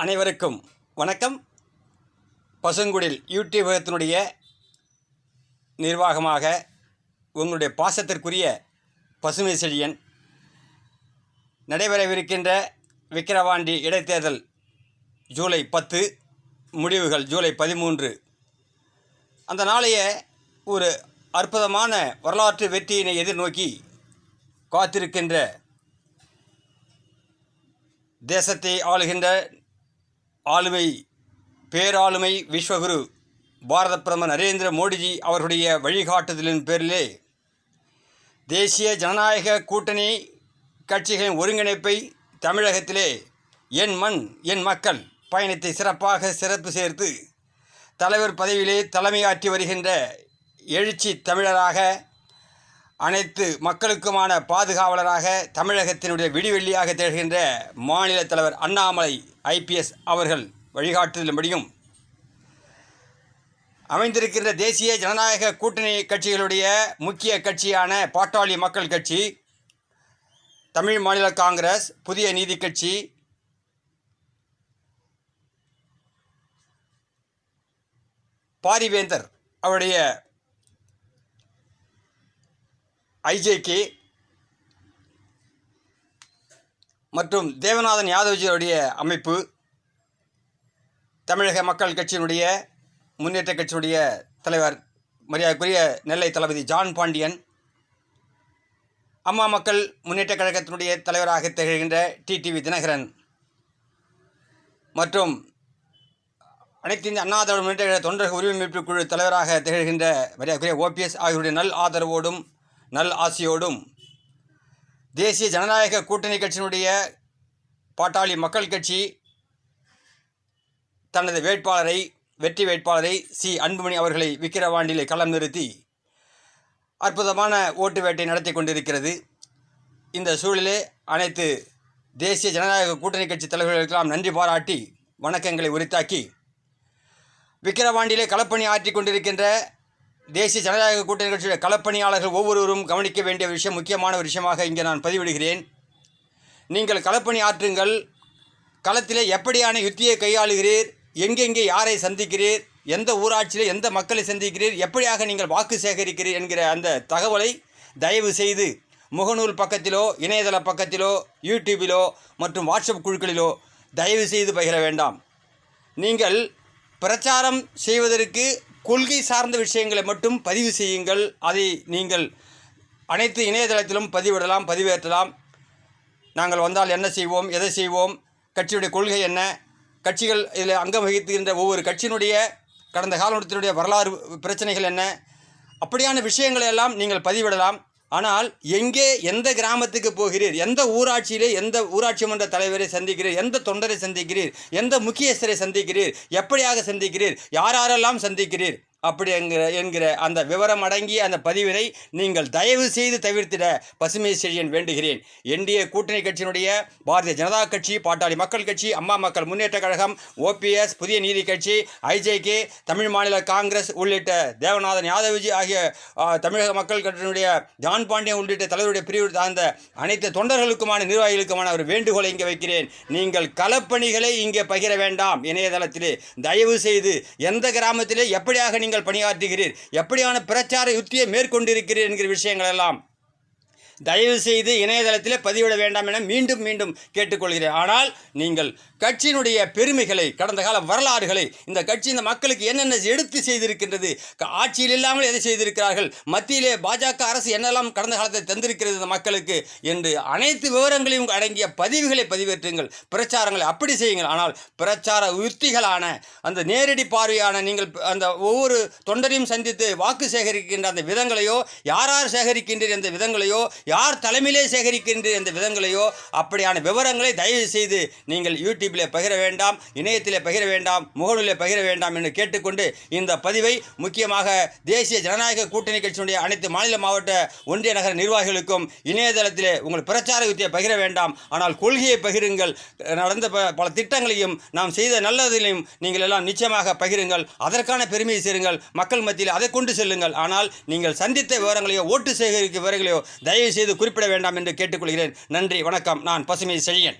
அனைவருக்கும் வணக்கம். பசுங்குடில் யூடியூபகத்தினுடைய நிர்வாகமாக உங்களுடைய பாசத்திற்குரிய பசுமை செழியன் நடைபெறவிருக்கின்ற விக்கிரவாண்டி இடைத்தேர்தல் ஜூலை பத்து முடிவுகள் ஜூலை பதிமூன்று. அந்த நாளைய ஒரு அற்புதமான வரலாற்று வெற்றியினை எதிர்நோக்கி காத்திருக்கின்ற தேசத்தை ஆளுகின்ற ஆளுமை பேராளுமை விஸ்வகுரு பாரத பிரதமர் நரேந்திர மோடிஜி அவர்களுடைய வழிகாட்டுதலின் பேரிலே தேசிய ஜனநாயக கூட்டணி கட்சிகளின் ஒருங்கிணைப்பை தமிழகத்திலே என் மண் என் மக்கள் பயணத்தை சிறப்பாக சிறப்பு சேர்த்து தலைவர் பதவியிலே தலைமையாற்றி வருகின்ற எழுச்சி தமிழராக அனைத்து மக்களுக்குமான பாதுகாவலராக தமிழகத்தினுடைய விடிவெள்ளியாக திகழ்கின்ற மாநில தலைவர் அண்ணாமலை ஐபிஎஸ் அவர்கள் வழிகாட்டுதலின்படியும் அமைந்திருக்கின்ற தேசிய ஜனநாயக கூட்டணி கட்சிகளுடைய முக்கிய கட்சியான பாட்டாளி மக்கள் கட்சி தமிழ் மாநில காங்கிரஸ் புதிய நீதி கட்சி பாரிவேந்தர் அவருடைய ஐஜேகே மற்றும் தேவநாதன் யாதவ்ஜியுடைய அமைப்பு தமிழக மக்கள் கட்சியினுடைய முன்னேற்ற கட்சியினுடைய தலைவர் மரியாதைக்குரிய நெல்லை தளபதி ஜான் பாண்டியன் அம்மா மக்கள் முன்னேற்ற கழகத்தினுடைய தலைவராக திகழ்கின்ற டிடிவி தினகரன் மற்றும் அனைத்து இந்திய அண்ணா திராவிட முன்னேற்ற கழக தொண்டர்கள் உரிமைப்பு குழு தலைவராக திகழ்கின்ற மரியாதைக்குரிய ஓபிஎஸ் ஆகியோருடைய நல் ஆதரவோடும் நல் ஆசையோடும் தேசிய ஜனநாயக கூட்டணி கட்சியினுடைய பாட்டாளி மக்கள் கட்சி தனது வேட்பாளரை வெற்றி வேட்பாளரை சி. அன்புமணி அவர்களை விக்கிரவாண்டியிலே களம் நிறுத்தி அற்புதமான ஓட்டு வேட்டை நடத்தி கொண்டிருக்கிறது. இந்த சூழலிலே அனைத்து தேசிய ஜனநாயக கூட்டணி கட்சி தலைவர்களுக்கெல்லாம் நன்றி பாராட்டி வணக்கங்களை உரித்தாக்கி விக்கிரவாண்டியிலே களப்பணி ஆற்றி கொண்டிருக்கின்ற தேசிய ஜனநாயக கூட்டணி கட்சியுடைய களப்பணியாளர்கள் ஒவ்வொருவரும் கவனிக்க வேண்டிய விஷயம் முக்கியமான ஒரு விஷயமாக இங்கே நான் பதிவிடுகிறேன். நீங்கள் களப்பணி ஆற்றுங்கள். களத்திலே எப்படியான யுத்தியை கையாளுகிறீர்? எங்கெங்கே யாரை சந்திக்கிறீர்? எந்த ஊராட்சியில் எந்த மக்களை சந்திக்கிறீர்? எப்படியாக நீங்கள் வாக்கு சேகரிக்கிறீர் என்கிற அந்த தகவலை தயவு செய்து முகநூல் பக்கத்திலோ இணையதள பக்கத்திலோ யூடியூபிலோ மற்றும் வாட்ஸ்அப் குழுக்களிலோ தயவு செய்து பகிர வேண்டாம். நீங்கள் பிரச்சாரம் செய்வதற்கு கொள்கை சார்ந்த விஷயங்களை மட்டும் பதிவு செய்யுங்கள். அதை நீங்கள் அனைத்து இணையதளத்திலும் பதிவிடலாம் பதிவேற்றலாம். நாங்கள் வந்தால் என்ன செய்வோம் எதை செய்வோம் கட்சியுடைய கொள்கை என்ன? கட்சிகள் இதில் அங்கம் வகித்துகின்ற ஒவ்வொரு கட்சியினுடைய கடந்த காலத்தினுடைய வரலாறு பிரச்சனைகள் என்ன? அப்படியான விஷயங்களை எல்லாம் நீங்கள் பதிவிடலாம். ஆனால் எங்கே எந்த கிராமத்துக்கு போகிறீர்? எந்த ஊராட்சியிலே எந்த ஊராட்சி மன்ற தலைவரை சந்திக்கிறீர்? எந்த தொண்டரை சந்திக்கிறீர்? எந்த முக்கியஸ்தரை சந்திக்கிறீர்? எப்படியாக சந்திக்கிறீர்? யாரெல்லாம் சந்திக்கிறீர்? அப்படி என்கிற என்கிற அந்த விவரம் அடங்கிய அந்த பதிவினை நீங்கள் தயவு செய்து தவிர்த்திட பசுமை செழியன் வேண்டுகிறேன். என்டிஏ கூட்டணி கட்சியினுடைய பாரதிய ஜனதா கட்சி பாட்டாளி மக்கள் கட்சி அம்மா மக்கள் முன்னேற்ற கழகம் ஓபிஎஸ் புதிய நீதி கட்சி ஐஜேகே தமிழ் மாநில காங்கிரஸ் உள்ளிட்ட தேவநாதன் யாதவ்ஜி ஆகிய தமிழக மக்கள் கட்சியினுடைய ஜான் பாண்டியன் உள்ளிட்ட தலைவருடைய பிரிவு சார்ந்த அனைத்து தொண்டர்களுக்குமான நிர்வாகிகளுக்குமான ஒரு வேண்டுகோளை இங்கே வைக்கிறேன். நீங்கள் களப்பணிகளை இங்கே பகிர வேண்டாம். இணையதளத்திலே தயவு செய்து எந்த கிராமத்திலே எப்படியாக நீங்கள் பணியாற்றுகிறீர். எப்படியான பிரச்சார யுத்தியை மேற்கொண்டிருக்கிறீர் என்கிற விஷயங்கள் எல்லாம் தயவுசெய்து இணையதளத்தில் பதிவிட வேண்டாம் என மீண்டும் மீண்டும் கேட்டுக்கொள்கிறேன். ஆனால் நீங்கள் கட்சியினுடைய பெருமைகளை கடந்த கால வரலாறுகளை இந்த கட்சி இந்த மக்களுக்கு என்னென்ன எடுத்து செய்திருக்கின்றது ஆட்சியில் இல்லாமல் எதை செய்திருக்கிறார்கள் மத்தியிலே பாஜக அரசு என்னெல்லாம் கடந்த காலத்தை தந்திருக்கிறது இந்த மக்களுக்கு என்று அனைத்து விவரங்களையும் அடங்கிய பதிவுகளை பதிவேற்றுங்கள் பிரச்சாரங்களை அப்படி செய்யுங்கள். ஆனால் பிரச்சார உத்திகளான அந்த நேரடி பார்வையான நீங்கள் அந்த ஒவ்வொரு தொண்டரையும் சந்தித்து வாக்கு சேகரிக்கின்ற அந்த விதங்களையோ யார் யார் சேகரிக்கின்ற அந்த விதங்களையோ யார் தலைமையிலே சேகரிக்கின்ற இந்த விதங்களையோ அப்படியான விவரங்களை தயவு செய்து நீங்கள் யூடியூப்பிலே பகிர வேண்டாம் இணையத்திலே பகிர வேண்டாம் முகநூலிலே பகிர வேண்டாம் என்று கேட்டுக்கொண்டு இந்த பதிவை முக்கியமாக தேசிய ஜனநாயக கூட்டணி கட்சியினுடைய அனைத்து மாநில மாவட்ட ஒன்றிய நகர நிர்வாகிகளுக்கும் இணையதளத்திலே உங்கள் பிரச்சார யுத்தியை பகிர வேண்டாம். ஆனால் கொள்கையை பகிருங்கள். நடந்த ப- பல திட்டங்களையும் நாம் செய்த நல்லதிலையும் நீங்கள் எல்லாம் நிச்சயமாக பகிருங்கள். அதற்கான பெருமையை சேருங்கள். மக்கள் மத்தியில் அதை கொண்டு செல்லுங்கள். ஆனால் நீங்கள் சந்தித்த விவரங்களையோ ஓட்டு சேகரிக்கும் விவரங்களையோ தயவு செய்து குறிப்பிட வேண்டாம் என்று கேட்டுக்கொள்கிறேன். நன்றி வணக்கம். நான் பசுமை செழியன்.